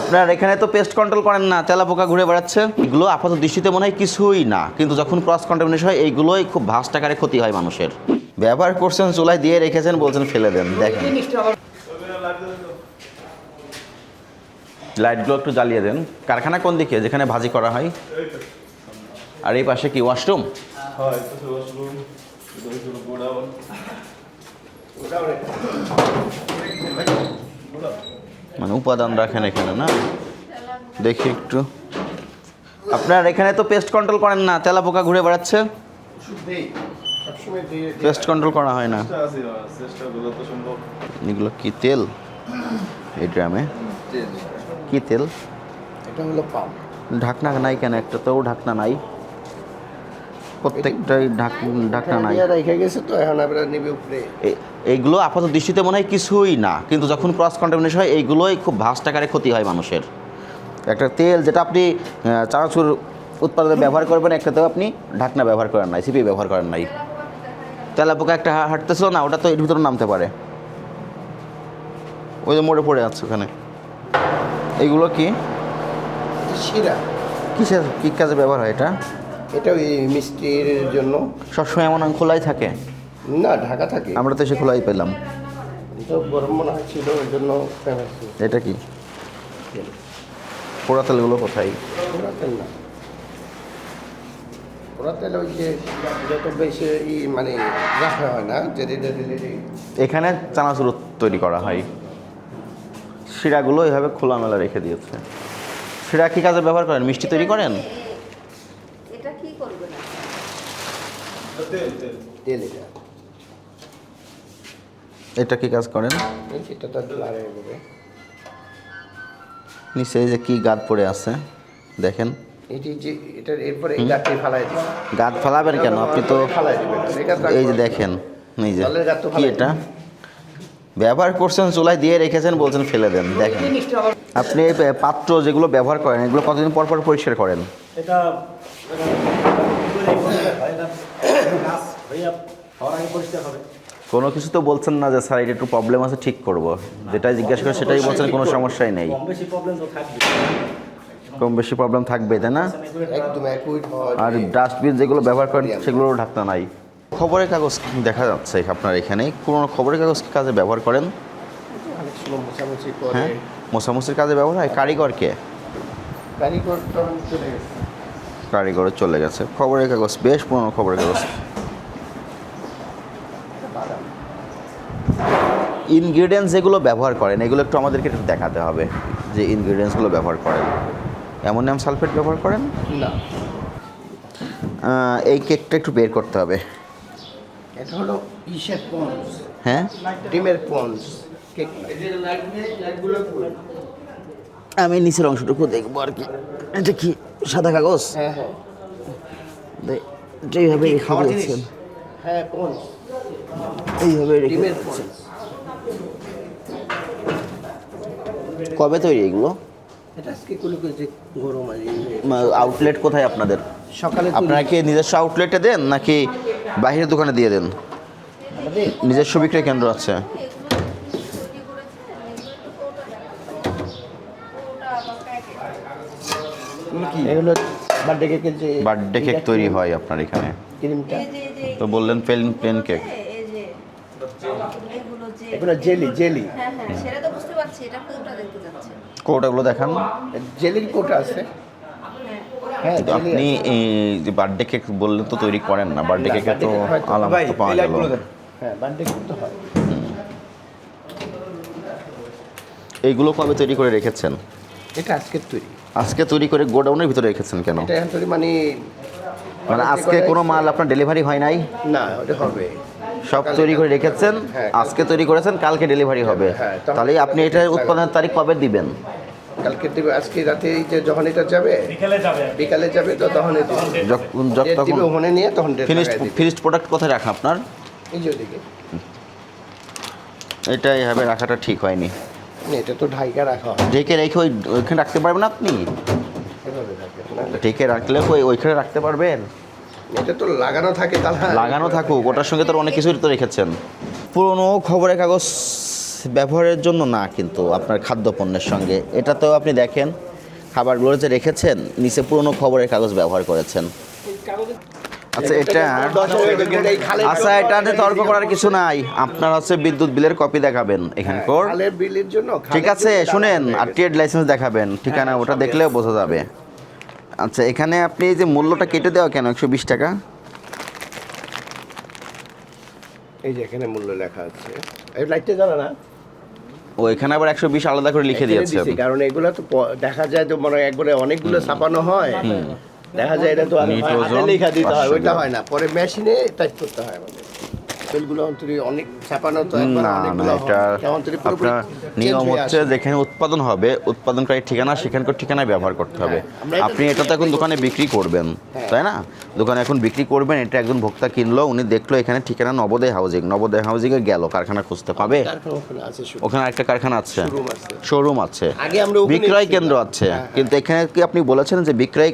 আপনার এখানে তো পেস্ট কন্ট্রোল করেন না তেলা পোকা ঘুরে বেড়াচ্ছে। এগুলো আপাতত দৃষ্টিতে মনে হয় কিছুই না কিন্তু যখন ক্রস কন্টামিনেশন হয় এইগুলোই খুব ভাস্ট আকারে ক্ষতি হয় মানুষের। ব্যবহার করছেন চুলায় দিয়ে রেখেছেন বলছেন ফেলে দেন দেখেন। লাইটগুলো একটু জ্বালিয়ে দেন। কারখানা কোন দিকে? যেখানে ভাজি করা হয়। আর এই পাশে কি ওয়াশরুম হয় ওয়াশরুম মানে উপাদান রাখেন এখানে না? দেখি একটু। আপনার এখানে তো পেস্ট কন্ট্রোল করেন না তেলা পোকা ঘুরে বেড়াচ্ছে? পেস্ট কন্ট্রোল করা হয় না। এগুলো কি তেল? এই ড্রামে? কি তেল? এটা হলো পাম্প ঢাকনা নাই কেন? একটা তো ঢাকনা নাই। প্রত্যেকটাই ঢাক ঢাকনা নাই। রেখে গেছে তো এখন নেবে উপরে। এইগুলো আপাতত দৃষ্টিতে মনে হয় কিছুই না। কিন্তু যখন ক্রস কন্টামিনেশন হয় এইগুলোই খুব ভাস্ট আকারে ক্ষতি হয় মানুষের। একটা তেল যেটা আপনি চানাচুর উৎপাদনে ব্যবহার করবেন একটাতেও আপনি ঢাকনা ব্যবহার করেন নাই সিপি ব্যবহার করেন নাই। তেলা পোকা একটা হাঁটতেছিল না ওটা তো এর ভিতরে নামতে পারে। ওই যে মোড়ে পড়ে আছে ওখানে। এইগুলো কি? শিরা। কিসের কী কাজে ব্যবহার হয় এটা? এটা ওই মিষ্টির জন্য। সবসময় এমন খোলাই থাকে? না ঢাকা থাকে। আমরা তো সে খোলাই পেলাম। তো গরম মনে ছিল ওই জন্য ফেমাস এটা কি? পোড়া তেলগুলো কোথায়? পোড়া তেল না। পোড়া তেল ওই যে যত বেশি ই মানে রাখা হয় না যে এখানে চানাচুর তৈরি করা হয়। শিরাগুলো এইভাবে খোলামেলা রেখে দিয়েছে। শিরা কি কাজে ব্যবহার করেন? মিষ্টি তৈরি করেন? এটা কি করবে না তেল তেল। তেল এটা এটা কি কাজ করেন এই তো লাগাই দেবে নিচে এই যে কি গাদ পড়ে আছে দেখেন এটি যে এটার এরপরে এই গাছটি ফালাই দিবে গাদ ফালাবেন কেন আপনি তো ফালাই দিবেন এই যে দেখেন এই যে কি এটা ব্যবহার করছেন চুলায় দিয়ে রেখেছেন বলছেন ফেলে দেন দেখেন আপনি এই পাত্র যেগুলো ব্যবহার করেন এগুলো কতদিন পর পর পরিষ্কার করেন এটা পরিষ্কার হবে কোনো কিছু তো বলছেন না যে স্যার এটা একটু প্রবলেম আছে ঠিক করব। যেটাই জিজ্ঞাসা করে সেটাই বলছেন কোনো সমস্যাই নেই। কম বেশি প্রবলেম থাকবে তাই না? একদম আর ডাস্টবিন যেগুলো ব্যবহার করেন সেগুলোরও ঢাকনা নাই। খবরের কাগজ দেখা যাচ্ছে আপনার এখানে। পুরোনো খবরের কাগজ কি কাজে ব্যবহার করেন? হ্যাঁ? মোছামুছির কাজে ব্যবহার হয়? কারিগরকে কারিগর চলে গেছে। কারিগর চলে গেছে। খবরের কাগজ বেশ পুরোনো খবরের কাগজ। ইনগ্রিডিয়েন্টস যেগুলো ব্যবহার করেন এগুলো একটু আমাদেরকে একটু দেখাতে হবে যে ইনগ্রিডিয়েন্টসগুলো ব্যবহার করেন। অ্যামোনিয়াম সালফেট ব্যবহার করেন? না। এই কেকটা একটু বের করতে হবে। এটা হলো ইসের পন্স। হ্যাঁ? ডিমের পন্স কেক। আমি নিচের অংশটুকু দেখব আর কি। এটা কি সাদা কাগজ? হ্যাঁ হ্যাঁ। দে- এটা এইভাবে রেখে খাওয়ার হ্যাঁ পন্স। এইভাবে রেখে কবে তৈরি এগুলো? আউটলেট কোথায় আপনাদের? সকালে আপনারা কি নিজস্ব আউটলেটে দেন নাকি বাইরের দোকানে দিয়ে দেন? নিজস্ব বিক্রয় কেন্দ্র আছে। এগুলো বার্থডে কেক তৈরি হয় আপনার এখানে। তো বললেন প্লেন প্লেন কেক এগুলো জেলি জেলি হ্যাঁ হ্যাঁ সেটা তো বুঝতে পারছি এটা কোনটা দেখতে যাচ্ছে? কোটাগুলো দেখান। জেলির কোটা আছে। হ্যাঁ আপনি এই যে বার্থডে কেক বললেন তো তৈরি করেন না। বার্থডে কেকে তো আলামত তো পাওয়া গেল হ্যাঁ বার্থডে কেক তো হয়। এইগুলো কবে তৈরি করে রেখেছেন? এটা আজকের তৈরি। আজকে তৈরি করে গোডাউনের ভিতরে রেখেছেন কেন? এটা তৈরি মানে মানে আজকে কোনো মাল আপনার ডেলিভারি হয় নাই? না ওটা হবে। সব তৈরি করে রেখেছেন হ্যাঁ, আজকে তৈরি করেছেন কালকে ডেলিভারি হবে। হ্যাঁ, তাহলে আপনি এটা উৎপাদনের তারিখ কবে দিবেন? কালকে দেবে আজকে রাতে এই যে যখন এটা যাবে বিকেলে যাবে। বিকালে যাবে তো তখন যখন ডেট যখন ওখানে নিয়ে তখন ডেট ফিনিশড ফিনিশড প্রোডাক্ট কোথায় রাখা আপনার? এই যে ওদিকে। এটা এইভাবে রাখাটা ঠিক হয়নি। না, এটা তো ঢাইকা রাখা হয়। ঢেকে রেখে ওই ওইখানে রাখতে পারবেন আপনি? ঢেকে রাখলে ওই ওইখানে রাখতে পারবেন? এটা তো লাগানো থাকে তাহলে লাগানো থাকুক ওটার সঙ্গে তো অনেক কিছুই তো রেখেছেন। পুরনো খবরের কাগজ ব্যবহারের জন্য না কিন্তু আপনার খাদ্যপণ্যের সঙ্গে। এটাতেও আপনি দেখেন খাবারগুলো যে রেখেছেন নিচে পুরনো খবরের কাগজ ব্যবহার করেছেন। আচ্ছা এটা আচ্ছা এটাতে তর্ক করার কিছু নাই। আপনার হচ্ছে বিদ্যুৎ বিলের কপি দেখাবেন এখানকার জন্য ঠিক আছে শুনেন আর ট্রেড লাইসেন্স দেখাবেন। ঠিকানা ওটা দেখলেও বোঝা যাবে। আচ্ছা এখানে আপনি এই যে মূল্যটা কেটে দেওয়া কেন? একশো বিশ টাকা? এই যে এখানে মূল্য লেখা আছে। এই লাইটটা জ্বালা না? ও এখানে আবার একশো বিশ আলাদা করে লিখে দিছি, কারণ এগুলো তো দেখা যায় তো মনে একবারে অনেকগুলো ছাপানো হয়। দেখা যায় এটা তো লেখা দিতে হয় ওইটা হয় না। পরে মেশিনে টাইপ করতে হয় আমাদের। তেলগুলো অন্তরি অনেক ছাপানো তো একবার না না অনেকগুলো এটা। কেমন তরি পুরোপুরি আপনার নিয়ম হচ্ছে যেখানে উৎপাদন হবে উৎপাদনকারী ঠিকানা সেখানকার ঠিকানায় ব্যবহার করতে হবে। হ্যাঁ, আপনি এটা তো এখন দোকানে বিক্রি করবেন হ্যাঁ। তাই না? দোকানে এখন বিক্রি করবেন এটা একজন ভোক্তা কিনলো উনি দেখল এখানে ঠিকানা নবোদয় হাউজিং নবোদয় হাউজিংয়ে গেল কারখানা খুঁজতে পাবে। ওখানে একটা কারখানা আছে। শোরুম আছে। বিক্রয় কেন্দ্র আছে। হ্যাঁ। কিন্তু এখানে কি আপনি বলেছেন যে বিক্রয়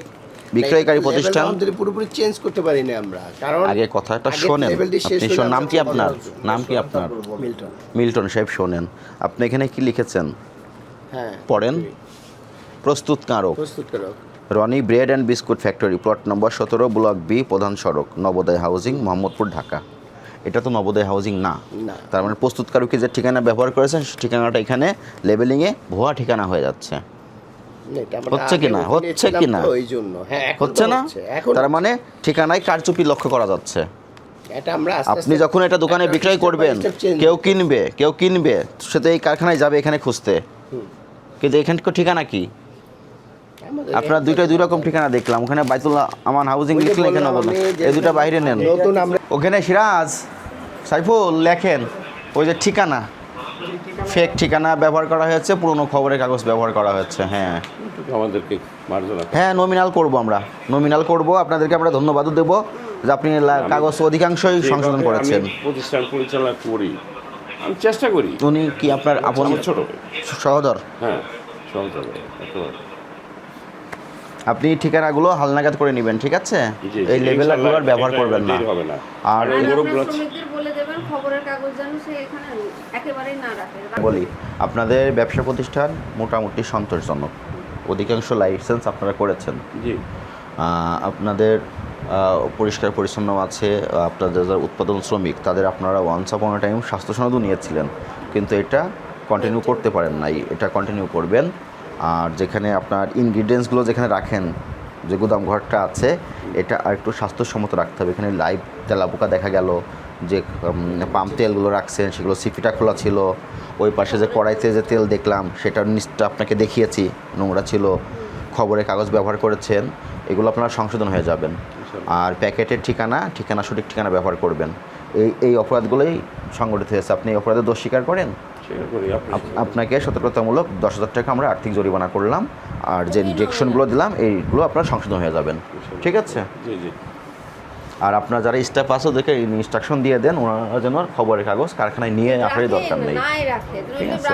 বিক্রয়কারী প্রতিষ্ঠান? পুরোপুরি চেঞ্জ করতে পারি না আমরা। কারণ আগে কথাটা শোনেন। আপনি শোন- নাম কি আপনার? নাম কি আপনার? মিল্টন মিল্টন সাহেব শোনেন। আপনি এখানে কি লিখেছেন? হ্যাঁ পড়েন? প্রস্তুতকারক প্রস্তুত করো Rony bread and biscuit factory plot number সতেরো ব্লক বি প্রধান সড়ক নবোদয় হাউজিং মোহাম্মদপুর ঢাকা। এটা তো নবোদয় হাউজিং না। তার মানে প্রস্তুতকারকে যে ঠিকানা ব্যবহার করেছেন ঠিকানাটা এখানে লেবেলিংয়ে ভুয়া ঠিকানা হয়ে যাচ্ছে। হচ্ছে কিনা? হচ্ছে কিনা? ওই জন্য হ্যাঁ হচ্ছে না? তার মানে ঠিকানায় কারচুপি লক্ষ্য করা যাচ্ছে। এটা আমরা আপনি যখন এটা দোকানে বিক্রয় করবেন কেউ কিনবে কেউ কিনবে সে তো এই কারখানায় যাবে এখানে খুঁজতে। কিন্তু এখানে ঠিকানা কি? আপনার দুইটা দুই রকম ঠিকানা দেখলাম। ওখানে বাইতুল্লাহ আমান হাউজিং এখানে এই দুটা বাইরে নেন। ওখানে সিরাজ সাইফুল লেখেন ওই যে ঠিকানা। ফেক ঠিকানা ব্যবহার করা হয়েছে পুরনো খবরের কাগজ ব্যবহার করা হয়েছে হ্যাঁ। আমাদেরকে মার্জনা হ্যাঁ নমিনাল করব আমরা। নমিনাল করব আপনাদেরকে আমরা ধন্যবাদও দেবো যে আপনি কাগজ অধিকাংশই সংশোধন করেছেন। প্রতিষ্ঠান পরিচালনা করি আমি চেষ্টা করি। উনি কি আপনার আপন ছোট সহদর? হ্যাঁ আপনি ঠিকানাগুলো হালনাগাদ করে নেবেন ঠিক আছে? এই জি, লেভেলগুলো আর ব্যবহার করবেন না। আর আর আর গরুগুলো আপনার শ্রমিকদের বলে দেবেন খবরের কাগজ যেন সে এখানে একেবারেই না রাখে। বলি আপনাদের ব্যবসা প্রতিষ্ঠান মোটামুটি সন্তোষজনক। অধিকাংশ লাইসেন্স আপনারা করেছেন। জি। আপনাদের পরিষ্কার পরিচ্ছন্ন আছে আপনাদের যারা উৎপাদন শ্রমিক তাদের আপনারা ওয়ান্স আপন টাইম স্বাস্থ্য সনদও নিয়েছিলেন। কিন্তু এটা কন্টিনিউ করতে পারেন নাই এটা কন্টিনিউ করবেন। আর যেখানে আপনার ইনগ্রিডিয়েন্টসগুলো যেখানে রাখেন যে গুদাম ঘরটা আছে এটা আর একটু স্বাস্থ্যসম্মত রাখতে হবে। এখানে লাইভ তেলাপোকা দেখা গেল যে পাম তেলগুলো রাখছেন সেগুলো সিপিটা খোলা ছিল। ওই পাশে যে কড়াইতে যে তেল দেখলাম সেটার নিচটা আপনাকে দেখিয়েছি নোংরা ছিল। খবরের কাগজ ব্যবহার করেছেন এগুলো আপনারা সংশোধন হয়ে যাবেন। আর প্যাকেটের ঠিকানা ঠিকানা সঠিক ঠিকানা ব্যবহার করবেন। এই এই অপরাধগুলোই সংগঠিত হয়েছে। আপনি এই অপরাধে দোষ স্বীকার করেন? আপনাকে সতর্কতামূলক দশ হাজার টাকা আমরা আর্থিক জরিমানা করলাম। আর যে ইনজেকশনগুলো দিলাম এইগুলো আপনারা সংশোধন হয়ে যাবেন। ঠিক আছে? জি জি। আর আপনার যারা স্টাফ আছে ওদেরকে ইনস্ট্রাকশন দিয়ে দেন ওনারা যেন খবরের কাগজ কারখানায় নিয়ে আসারই দরকার নেই। রাখে। ঠিক আছে।